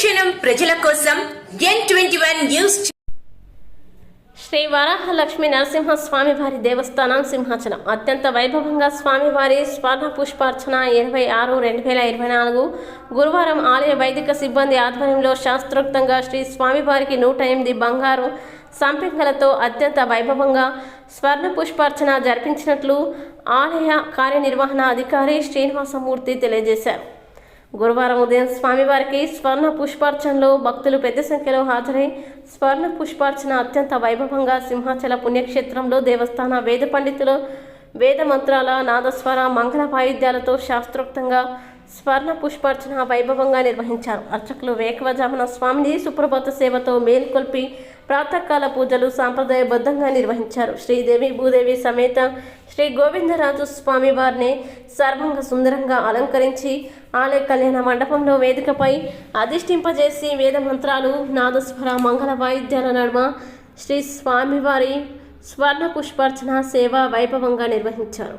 ప్రతిక్షణం ప్రజల కోసం N twenty one news Shri Varahalakshmi Narasimhaswamy వారి దేవస్థానం సింహాచలం. అత్యంత వైభవంగా స్వామివారి స్వర్ణ పుష్పార్చన ఇరవై ఆరు రెండు వేల ఇరవై నాలుగు గురువారం ఆలయ వైదిక సిబ్బంది ఆధ్వర్యంలో శాస్త్రోక్తంగా శ్రీ స్వామివారికి నూట ఎనిమిది బంగారు సంపింగలతో అత్యంత వైభవంగా స్వర్ణ పుష్పార్చన జరిపించినట్లు ఆలయ కార్యనిర్వహణ అధికారి శ్రీనివాసమూర్తి తెలియజేశారు. గురువారం ఉదయం స్వామివారికి స్వర్ణ పుష్పార్చనలో భక్తులు పెద్ద సంఖ్యలో హాజరై స్వర్ణ పుష్పార్చన అత్యంత వైభవంగా సింహాచల పుణ్యక్షేత్రంలో దేవస్థాన వేద పండితులు వేద మంత్రాల నాదస్వర మంగళ వాయిద్యాలతో శాస్త్రోక్తంగా స్వర్ణ పుష్పార్చన వైభవంగా నిర్వహించారు. అర్చకులు వేకవజామున స్వామిని సుప్రభాత సేవతో మేల్కొల్పి ప్రాతకాల పూజలు సాంప్రదాయబద్ధంగా నిర్వహించారు. శ్రీదేవి భూదేవి సమేత శ్రీ గోవిందరాజు స్వామి వారిని సర్వంగ సుందరంగా అలంకరించి ఆలయ కళ్యాణ మండపంలో వేదికపై అధిష్ఠింపజేసి వేద మంత్రాలు నాదస్వర మంగళ వాయిద్యాల నడుమ శ్రీ స్వామివారి స్వర్ణ పుష్పార్చన సేవ వైభవంగా నిర్వహించారు.